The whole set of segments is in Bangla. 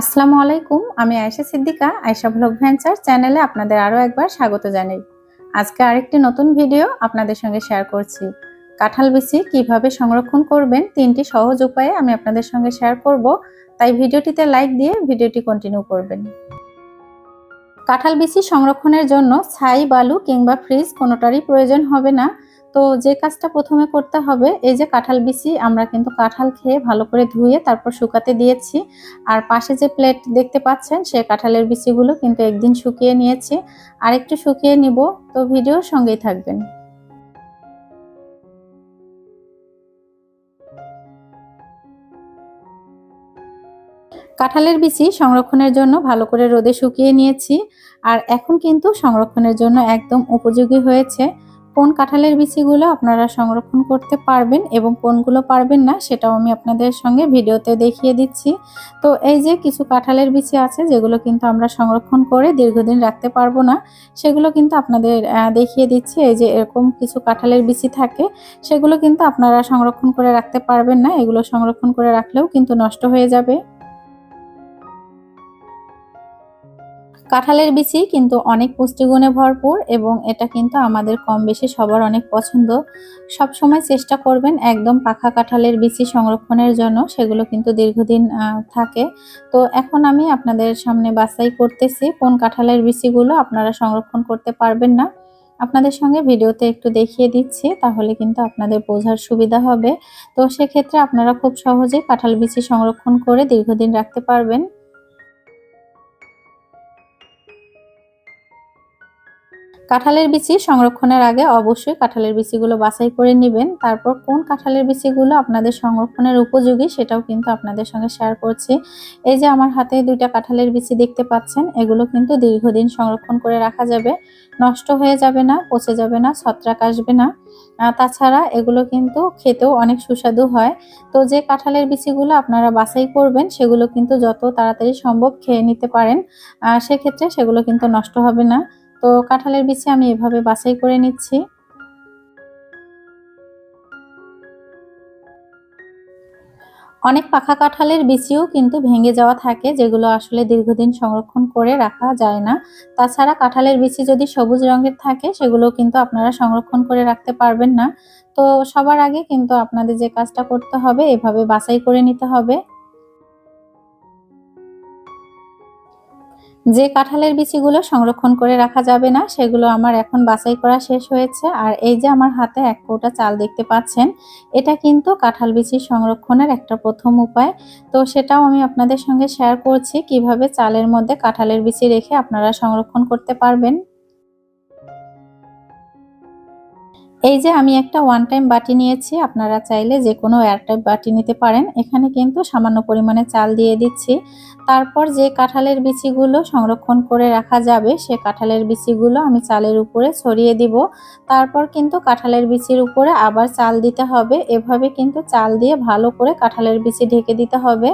আসসালামু আলাইকুম, আমি আয়েশা সিদ্দিকা, আয়েশা ব্লগ ভেঞ্চার চ্যানেলে আপনাদের আরও একবার স্বাগত জানাই। আজকে আরেকটি নতুন ভিডিও আপনাদের সঙ্গে শেয়ার করছি। কাঁঠাল বিচি কীভাবে সংরক্ষণ করবেন তিনটি সহজ উপায়ে আমি আপনাদের সঙ্গে শেয়ার করব, তাই ভিডিওটিতে লাইক দিয়ে ভিডিওটি কন্টিনিউ করবেন। কাঁঠাল বিচি সংরক্ষণের জন্য ছাই, বালু কিংবা ফ্রিজ কোনোটারই প্রয়োজন হবে না। তো যে কাজটা প্রথমে করতে হবে, এই যে কাঁঠাল বিচি, আমরা কিন্তু কাঁঠাল খেয়ে ভালো করে ধুয়ে তারপর শুকাতে দিয়েছি। আর পাশে যে প্লেট দেখতে পাচ্ছেন, সে কাঁঠালের বিচিগুলো কিন্তু একদিন শুকিয়ে নিয়েছি। আর একটু শুকিয়ে নিব, তো ভিডিও সঙ্গেই থাকবেন। কাঁঠালের বিচি সংরক্ষণের জন্য ভালো করে রোদে শুকিয়ে নিয়েছি। আর এখন কিন্তু সংরক্ষণের জন্য একদম উপযোগী হয়েছে। কোন কাঁঠালের বিচিগুলো আপনারা সংরক্ষণ করতে পারবেন এবং কোনগুলো পারবেন না, সেটাও আমি আপনাদের সঙ্গে ভিডিওতে দেখিয়ে দিচ্ছি। তো এই যে কিছু কাঁঠালের বিচি আছে, যেগুলো কিন্তু আমরা সংরক্ষণ করে দীর্ঘদিন রাখতে পারব না, সেগুলো কিন্তু আপনাদের দেখিয়ে দিচ্ছি। এই যে এরকম কিছু কাঁঠালের বিচি থাকে, সেগুলো কিন্তু আপনারা সংরক্ষণ করে রাখতে পারবেন না। এগুলো সংরক্ষণ করে রাখলেও কিন্তু নষ্ট হয়ে যাবে। কাঁঠালের বিচি কিন্তু অনেক পুষ্টিগুণে ভরপুর এবং এটা কিন্তু আমাদের কম বেশি সবার অনেক পছন্দ। সব সময় চেষ্টা করবেন একদম পাখা কাঁঠালের বিচি সংরক্ষণের জন্য, সেগুলো কিন্তু দীর্ঘদিন থাকে। তো এখন আমি আপনাদের সামনে বাছাই করতেছি কোন কাঁঠালের বিচিগুলো আপনারা সংরক্ষণ করতে পারবেন না। আপনাদের সঙ্গে ভিডিওতে একটু দেখিয়ে দিচ্ছি, তাহলে কিন্তু আপনাদের বোঝার সুবিধা হবে। তো সেক্ষেত্রে আপনারা খুব সহজেই কাঁঠাল বিচি সংরক্ষণ করে দীর্ঘদিন রাখতে পারবেন। কাঁঠালের বিচি সংরক্ষণের আগে অবশ্যই কাঁঠালের বিচিগুলো বাছাই করে নেবেন। তারপর কোন কাঁঠালের বিচিগুলো আপনাদের সংরক্ষণের উপযোগী সেটাও কিন্তু আপনাদের সঙ্গে শেয়ার করছি। এই যে আমার হাতে দুইটা কাঁঠালের বিচি দেখতে পাচ্ছেন, এগুলো কিন্তু দীর্ঘদিন সংরক্ষণ করে রাখা যাবে। নষ্ট হয়ে যাবে না, পচে যাবে না, ছত্রাক আসবে না। তাছাড়া এগুলো কিন্তু খেতেও অনেক সুস্বাদু হয়। তো যে কাঁঠালের বিচিগুলো আপনারা বাছাই করবেন, সেগুলো কিন্তু যত তাড়াতাড়ি সম্ভব খেয়ে নিতে পারেন। সেক্ষেত্রে সেগুলো কিন্তু নষ্ট হবে না। তো কাঁঠালের বিচি আমি এভাবে বাছাই করে নিচ্ছি। অনেক পাখা কাঁঠালের বিচিও কিন্তু ভেঙে যাওয়া থাকে, যেগুলো আসলে দীর্ঘদিন সংরক্ষণ করে রাখা যায় না। তাছাড়া কাঁঠালের বিচি যদি সবুজ রঙের থাকে, সেগুলো কিন্তু আপনারা সংরক্ষণ করে রাখতে পারবেন না। তো সবার আগে কিন্তু আপনাদের যে কাজটা করতে হবে, এভাবে বাছাই করে নিতে হবে। যে কাঁঠালের বিচিগুলো সংরক্ষণ করে রাখা যাবে না, সেগুলো আমার এখন বাছাই করা শেষ হয়েছে। আর এই যে আমার হাতে এক কৌটা চাল দেখতে পাচ্ছেন, এটা কিন্তু কাঁঠাল বিচি সংরক্ষণের একটা প্রথম উপায়। তো সেটাও আমি আপনাদের সঙ্গে শেয়ার করছি, কীভাবে চালের মধ্যে কাঁঠালের বিচি রেখে আপনারা সংরক্ষণ করতে পারবেন। এই যে আমি একটা ওয়ান টাইম বাটি নিয়েছি, আপনারা চাইলে যে কোনো এয়ারটাইপ বাটি নিতে পারেন। এখানে কিন্তু সামান্য পরিমাণে চাল দিয়ে দিচ্ছি। তারপর যে কাঁঠালের বিচিগুলো সংরক্ষণ করে রাখা যাবে, সে কাঁঠালের বিচিগুলো আমি চালের উপরে ছড়িয়ে দিব। তারপর কিন্তু কাঁঠালের বিচির উপরে আবার চাল দিতে হবে। এভাবে কিন্তু চাল দিয়ে ভালো করে কাঁঠালের বিচি ঢেকে দিতে হবে।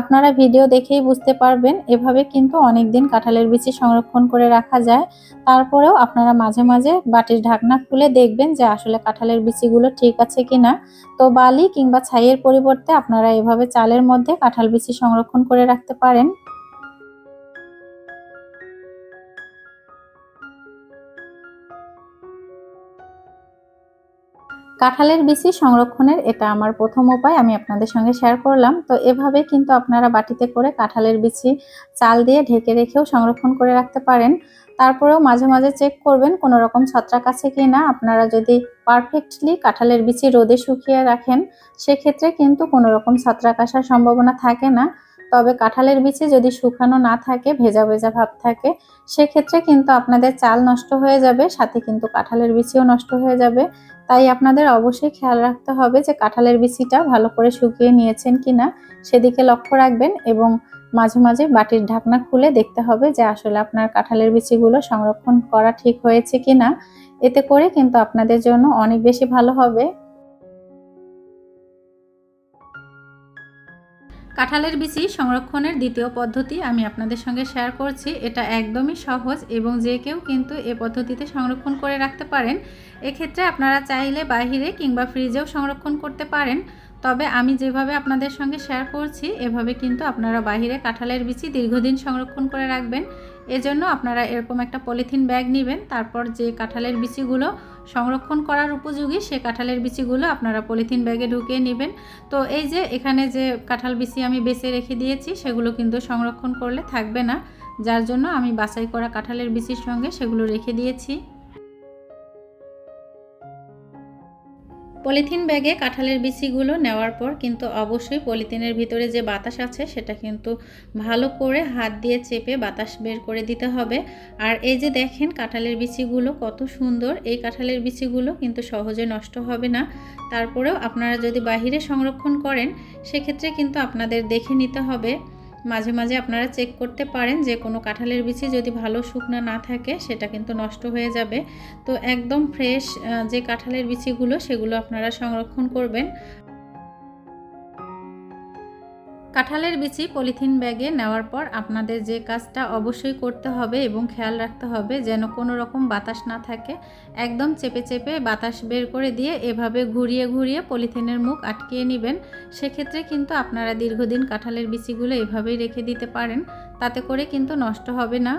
আপনারা ভিডিও দেখেই বুঝতে পারবেন, এভাবে কিন্তু অনেক দিন কাঁঠালের বিচি সংরক্ষণ করে রাখা যায়। তারপরেও আপনারা মাঝে মাঝে বাটির ঢাকনা খুলে দেখবেন যে আসলে কাঁঠালের বিচিগুলো ঠিক আছে কিনা? তো বালি কিংবা ছাইয়ের পরিবর্তে আপনারা এভাবে চালের মধ্যে কাঁঠাল বিচি সংরক্ষণ করে রাখতে পারেন। কাঁঠালের বিচি সংরক্ষণের এটা আমার প্রথম উপায়, আমি আপনাদের সঙ্গে শেয়ার করলাম। তো এভাবে কিন্তু আপনারা বাটিতে করে কাঁঠালের বিচি চাল দিয়ে ঢেকে রেখেও সংরক্ষণ করে রাখতে পারেন। তারপরেও মাঝে মাঝে চেক করবেন কোনো রকম ছত্রাক আছে কি না। আপনারা যদি পারফেক্টলি কাঁঠালের বিচি রোদে শুকিয়ে রাখেন, সেক্ষেত্রে কিন্তু কোনো রকম ছত্রাক আসার সম্ভাবনা থাকে না। তবে কাঁঠালের বিচি যদি শুকানো না থাকে, ভেজা ভেজা ভাব থাকে, সেক্ষেত্রে কিন্তু আপনাদের চাল নষ্ট হয়ে যাবে, সাথে কিন্তু কাঁঠালের বিচিও নষ্ট হয়ে যাবে। তাই আপনাদের অবশ্যই খেয়াল রাখতে হবে যে কাঁঠালের বিচিটা ভালো করে শুকিয়ে নিয়েছেন কি না সেদিকে লক্ষ্য রাখবেন এবং মাঝে মাঝে বাটির ঢাকনা খুলে দেখতে হবে যে আসলে আপনার কাঁঠালের বিচিগুলো সংরক্ষণ করা ঠিক হয়েছে কিনা। এতে করে কিন্তু আপনাদের জন্য অনেক বেশি ভালো হবে। কাঁঠালের বিচি সংরক্ষণের দ্বিতীয় পদ্ধতি আমি আপনাদের সঙ্গে শেয়ার করছি। এটা একদমই সহজ এবং যে কেউ কিন্তু এ পদ্ধতিতে সংরক্ষণ করে রাখতে পারেন। এক্ষেত্রে আপনারা চাইলে বাহিরে কিংবা ফ্রিজেও সংরক্ষণ করতে পারেন। তবে আমি যেভাবে আপনাদের সঙ্গে শেয়ার করছি, এভাবে কিন্তু আপনারা বাহিরে কাঁঠালের বিচি দীর্ঘদিন সংরক্ষণ করে রাখবেন। এজন্য আপনারা এরকম একটা পলিথিন ব্যাগ নেবেন, তারপর যে কাঁঠালের বিচিগুলো সংরক্ষণ করার উপযোগী সে কাঁঠালের বিচিগুলো আপনারা পলিথিন ব্যাগে ঢুকিয়ে নেবেন। তো এই যে এখানে যে কাঁঠাল বিচি আমি বেছে রেখে দিয়েছি, সেগুলো কিন্তু সংরক্ষণ করলে থাকবে না। যার জন্য আমি বাছাই করা কাঁঠালের বিচির সঙ্গে সেগুলো রেখে দিয়েছি। পলিথিন ব্যাগে কাঁঠালের বিচিগুলো নেওয়ার পর কিন্তু অবশ্যই পলিথিনের ভিতরে যে বাতাস আছে, সেটা কিন্তু ভালো করে হাত দিয়ে চেপে বাতাস বের করে দিতে হবে। আর এই যে দেখেন কাঁঠালের বিচিগুলো কত সুন্দর, এই কাঁঠালের বিচিগুলো কিন্তু সহজে নষ্ট হবে না। তারপরেও আপনারা যদি বাহিরে সংরক্ষণ করেন, সেক্ষেত্রে কিন্তু আপনাদের দেখে নিতে হবে মাঝে মাঝে আপনারা চেক করতে পারেন যে কোনো কাঁঠালের বিচি যদি ভালো শুকনো না থাকে, সেটা কিন্তু নষ্ট হয়ে যাবে। তো একদম ফ্রেশ যে কাঁঠালের বিচিগুলো, সেগুলো আপনারা সংরক্ষণ করবেন। কাঁঠালের বিচি পলিথিন ব্যাগে নেওয়ার পর আপনাদের যে কাজটা অবশ্যই করতে হবে এবং খেয়াল রাখতে হবে যেন কোনো রকম বাতাস না থাকে। একদম চেপে চেপে বাতাস বের করে দিয়ে এভাবে ঘুরিয়ে ঘুরিয়ে পলিথিনের মুখ আটকিয়ে নেবেন। সেক্ষেত্রে কিন্তু আপনারা দীর্ঘদিন কাঁঠালের বিচিগুলো এভাবেই রেখে দিতে পারেন, তাতে করে কিন্তু নষ্ট হবে না।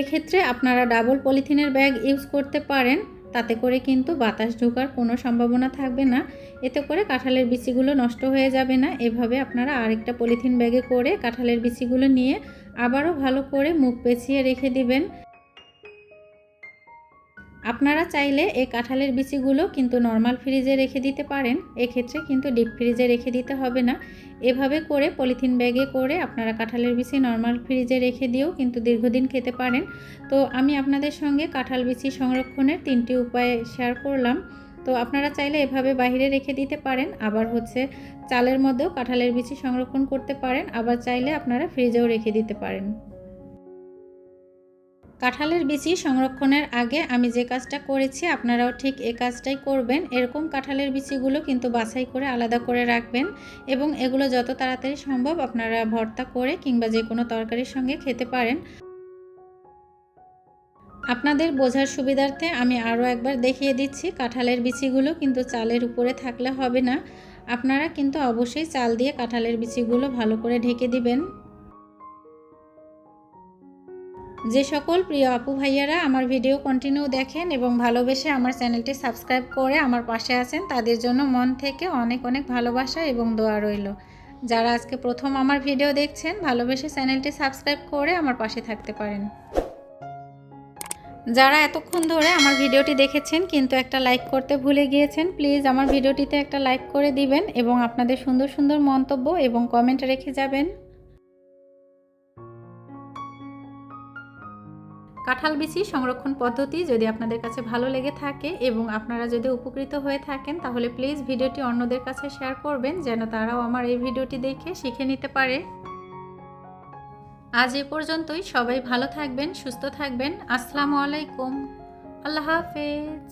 এক্ষেত্রে আপনারা ডাবল পলিথিনের ব্যাগ ইউজ করতে পারেন। তাতে করে কিন্তু বাতাস ঢোকার কোনো সম্ভাবনা থাকবে না। এতে করে কাঁঠালের বিচিগুলো নষ্ট হয়ে যাবে না। এভাবে আপনারা আরেকটা পলিথিন ব্যাগে করে কাঁঠালের বিচিগুলো নিয়ে আবারও ভালো করে মুখ পেঁচিয়ে রেখে দিবেন। আপনারা চাইলে এই কাঁঠালের বিচিগুলো কিন্তু নর্মাল ফ্রিজে রেখে দিতে পারেন। এক্ষেত্রে কিন্তু ডিপ ফ্রিজে রেখে দিতে হবে না। এভাবে করে পলিথিন ব্যাগে করে আপনারা কাঁঠালের বিচি নর্মাল ফ্রিজে রেখে দিয়েও কিন্তু দীর্ঘদিন খেতে পারেন। তো আমি আপনাদের সঙ্গে কাঁঠাল বিচি সংরক্ষণের তিনটি উপায় শেয়ার করলাম। তো আপনারা চাইলে এভাবে বাইরে রেখে দিতে পারেন। আবার হচ্ছে চালের মধ্যেও কাঁঠালের বিচি সংরক্ষণ করতে পারেন। আবার চাইলে আপনারা ফ্রিজেও রেখে দিতে পারেন। কাঁঠালের বিচি সংরক্ষণের আগে আমি যে কাজটা করেছি, আপনারাও ঠিক এ কাজটাই করবেন। এরকম কাঁঠালের বিচিগুলো কিন্তু বাছাই করে আলাদা করে রাখবেন এবং এগুলো যত তাড়াতাড়ি সম্ভব আপনারা ভর্তা করে কিংবা যে কোনো তরকারির সঙ্গে খেতে পারেন। আপনাদের বোঝার সুবিধার্থে আমি আরও একবার দেখিয়ে দিচ্ছি, কাঁঠালের বিচিগুলো কিন্তু চালের উপরে থাকলে হবে না। আপনারা কিন্তু অবশ্যই চাল দিয়ে কাঁঠালের বিচিগুলো ভালো করে ঢেকে দিবেন। যে সকল প্রিয় আপু ভাইয়ারা আমার ভিডিও কন্টিনিউ দেখেন এবং ভালোবেসে আমার চ্যানেলটি সাবস্ক্রাইব করে আমার পাশে আছেন, তাদের জন্য মন থেকে অনেক অনেক ভালোবাসা এবং দোয়া রইল। যারা আজকে প্রথম আমার ভিডিও দেখছেন, ভালোবেসে চ্যানেলটি সাবস্ক্রাইব করে আমার পাশে থাকতে পারেন। যারা এতক্ষণ ধরে আমার ভিডিওটি দেখেছেন, কিন্তু একটা লাইক করতে ভুলে গিয়েছেন প্লিজ আমার ভিডিওটিতে একটা লাইক করে দিবেন এবং আপনাদের সুন্দর সুন্দর মন্তব্য এবং কমেন্ট রেখে যাবেন। কাঁঠাল বিচি সংরক্ষণ পদ্ধতি যদি আপনাদের কাছে ভালো লেগে থাকে এবং আপনারা যদি উপকৃত হয়ে থাকেন, তাহলে প্লিজ ভিডিওটি অন্যদের কাছে শেয়ার করবেন, যেন তারাও আমার এই ভিডিওটি দেখে শিখে নিতে পারে। আজ এ পর্যন্তই। সবাই ভালো থাকবেন, সুস্থ থাকবেন। আসসালামু আলাইকুম। আল্লাহ হাফেজ।